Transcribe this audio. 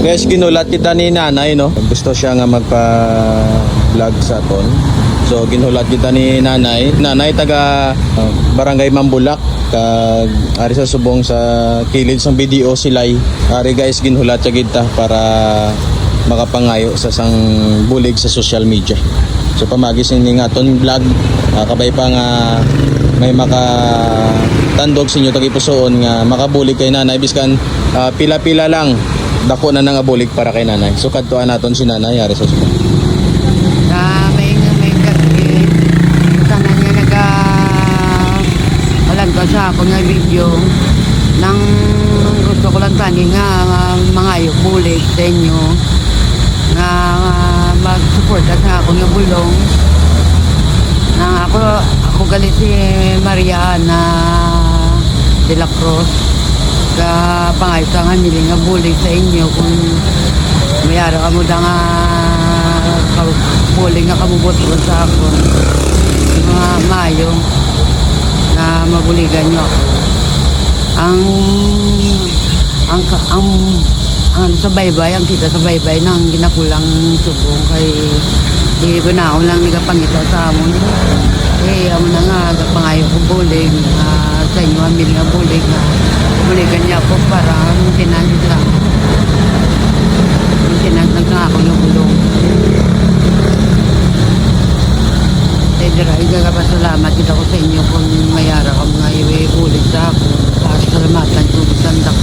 Guys, ginulat kita ni nanay, no? Gusto siya nga magpa-vlog sa aton. So, ginulat kita ni nanay. Nanay, taga uh, Barangay Mambulak. Kag, ari sa subong sa kilid sa video silay. Ari guys, ginulat siya kita para makapangayo sa sang bulig sa social media. So pamagis ni nga ton vlog ah, kabay pa nga may maka tandog sa inyo tagipusoon nga makabulig kay nanay biskan ah, pila-pila lang dako na nang abulig para kay nanay. So kadtuan naton si nanay ari sa subong. na may may kasi sana niya naga walang ko sa ako nga video nang gusto ko lang tani nga mga ayok bulig sa inyo nga uh, mag-suporta sa ako nga bulong na ako ako galit si Maria Ana de la Cruz ka pangayos nga nila nga bulig sa inyo kung mayara ka mo da nga bulig nga kabubot ko sa ako. Mga mayo na mabuligan nyo ako. Ang ang ang ang sa baybay, ang kita sa baybay nang ginakulang subong kay di ba na ako lang nagapangita sa amon. Eh amo na nga gapangayo ko bulig ah, sa inyo amil nga bulig nga buligan niya ako para maintenance lang maintenance lang nga ako yung bulong Pedro, igagapasalamat kita ko sa inyo kung mayara ka mga iwi ulit sa ako. Para salamatan ko sa.